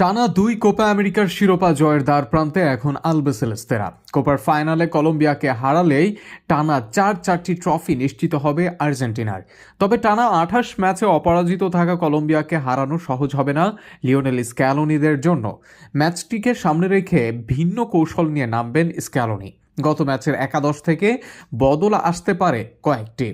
টানা দুই কোপা আমেরিকার শিরোপা জয়ের দ্বার প্রান্তে এখন আলবেসেলেস্তেরা। কোপার ফাইনালে কলম্বিয়াকে হারালেই টানা চার চারটি ট্রফি নিশ্চিত হবে আর্জেন্টিনার। তবে টানা আঠাশ ম্যাচে অপরাজিত থাকা কলম্বিয়াকে হারানো সহজ হবে না লিওনেল স্ক্যালোনিদের জন্য। ম্যাচটিকে সামনে রেখে ভিন্ন কৌশল নিয়ে নামবেন স্ক্যালোনি। গত ম্যাচের একাদশ থেকে বদল আসতে পারে কয়েকটি।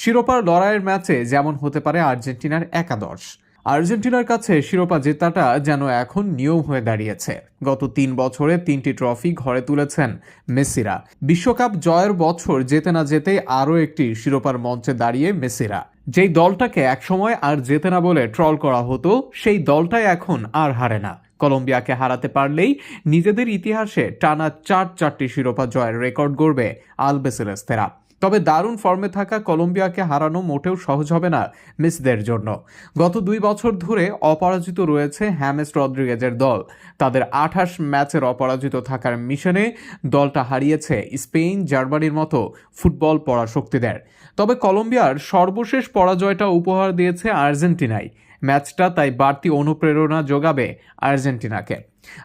শিরোপার লড়াইয়ের ম্যাচে যেমন হতে পারে আর্জেন্টিনার একাদশ। আর্জেন্টিনার কাছে শিরোপা জেতাটা যেন এখন নিয়ম হয়ে দাঁড়িয়েছে। গত তিন বছরে তিনটি ট্রফি ঘরে তুলেছেন মেসিরা। বিশ্বকাপ জয়ের বছর যেতে না যেতেই আরও একটি শিরোপার মঞ্চে দাঁড়িয়ে মেসিরা। যেই দলটাকে একসময় আর যেতে না বলে ট্রল করা হতো, সেই দলটাই এখন আর হারে না। কলম্বিয়াকে হারাতে পারলেই নিজেদের ইতিহাসে টানা চার চারটি শিরোপা জয়ের রেকর্ড গড়বে আলবেসেলেস্তেরা। তবে দারুণ ফর্মে থাকা কলম্বিয়াকে হারানো মোটেও সহজ হবে না মিসদের জন্য। গত দুই বছর ধরে অপরাজিত রয়েছে হ্যামেস রদ্রিগেজের দল। তাদের আঠাশ ম্যাচের অপরাজিত থাকার মিশনে দলটা হারিয়েছে স্পেন, জার্মানির মতো ফুটবল পড়া শক্তিদের তবে কলম্বিয়ার সর্বশেষ পরাজয়টা উপহার দিয়েছে আর্জেন্টিনায় ম্যাচটা তাই বাড়তি অনুপ্রেরণা যোগাবে আর্জেন্টিনাকে।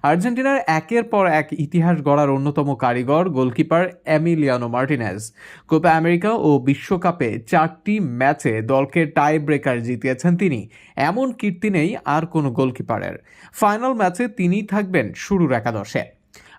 আর্জেন্টিনার একের পর এক ইতিহাস গড়ার অন্যতম কারিগর goalkeeper Emiliano Martinez. Copa America ও বিশ্বকাপে চারটি ম্যাচে দলকে টাই ব্রেকার জিতিয়েছেন তিনি। এমন কীর্তি নেই আর কোনো গোলকিপারের। ফাইনাল ম্যাচে তিনিই থাকবেন শুরুর একাদশে।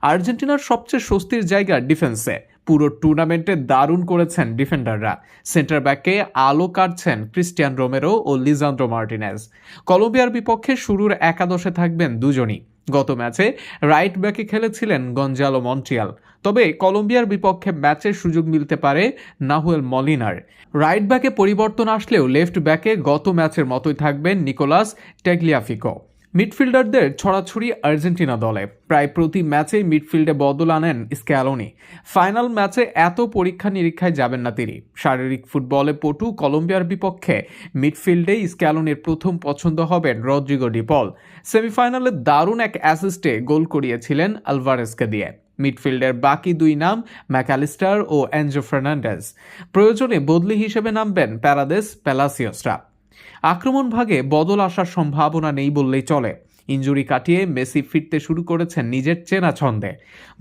আর্জেন্টিনার সবচেয়ে স্বস্তির জায়গা ডিফেন্সে। পুরো টুর্নামেন্টে দারুণ করেছেন ডিফেন্ডাররা। সেন্টার ব্যাকে আলো কাটছেন ক্রিস্টিয়ান রোমেরো ও লিজান্দ্রো মার্টিনেজ। কলম্বিয়ার বিপক্ষে শুরুর একাদশে থাকবেন দুজনই। গত ম্যাচে রাইট ব্যাকে খেলেছিলেন গঞ্জালো মন্ট্রিয়াল। তবে কলম্বিয়ার বিপক্ষে ম্যাচের সুযোগ মিলতে পারে নাহুয়েল মলিনার। রাইট ব্যাকে পরিবর্তন আসলেও লেফট ব্যাকে গত ম্যাচের মতোই থাকবেন নিকোলাস টেগলিয়াফিকো। মিডফিল্ডারদের ছড়াছড়ি আর্জেন্টিনা দলে। প্রায় প্রতি ম্যাচেই মিডফিল্ডে বদল আনেন স্ক্যালোনি। ফাইনাল ম্যাচে এত পরীক্ষা নিরীক্ষায় যাবেন না তিনি। শারীরিক ফুটবলে পটু কলম্বিয়ার বিপক্ষে মিডফিল্ডেই স্ক্যালোনির প্রথম পছন্দ হবেন রদ্রিগো ডিপল সেমিফাইনালে দারুণ এক অ্যাসিস্টে গোল করিয়েছিলেন আলভারেসকে দিয়ে। মিডফিল্ডের বাকি দুই নাম ম্যাকালিস্টার ও অ্যাঞ্জো ফার্নান্ডেজ। প্রয়োজনে বদলি হিসেবে নামবেন প্যারাদেস প্যালাসিওসরা। আক্রমণ ভাগে বদল আসার সম্ভাবনা নেই বললেই চলে। ইঞ্জুরি কাটিয়ে মেসি ফিরতে শুরু করেছেন নিজের চেনা ছন্দে।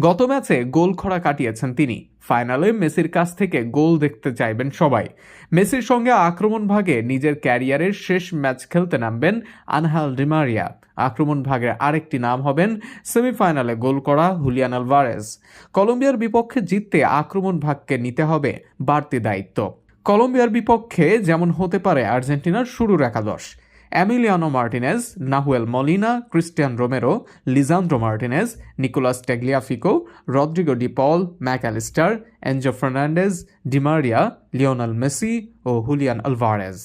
গত ম্যাচে গোল খরা কাটিয়েছেন তিনি। ফাইনালে মেসির কাছ থেকে গোল দেখতে চাইবেন সবাই। মেসির সঙ্গে আক্রমণ ভাগে নিজের ক্যারিয়ারের শেষ ম্যাচ খেলতে নামবেন আনহাল ডিমারিয়া আক্রমণ ভাগের আরেকটি নাম হবেন সেমিফাইনালে গোল করা হুলিয়ান আলভারেজ। কলম্বিয়ার বিপক্ষে জিততে আক্রমণ ভাগকে নিতে হবে বাড়তি দায়িত্ব। কলম্বিয়ার বিপক্ষে যেমন হতে পারে আর্জেন্টিনার শুরুর একাদশ। Emiliano Martinez, Nahuel Molina, Cristian Romero, Lisandro Martinez, Nicolas Tagliafico Rodrigo De Paul Mac Allister Enzo Fernandez Di Maria Lionel Messi ও হুলিয়ান আলভারেজ।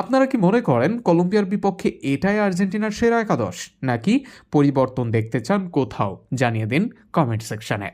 আপনারা কি মনে করেন কলম্বিয়ার বিপক্ষে এটাই আর্জেন্টিনার সেরা একাদশ, নাকি পরিবর্তন দেখতে চান কোথাও? জানিয়ে দিন কমেন্ট সেকশনে।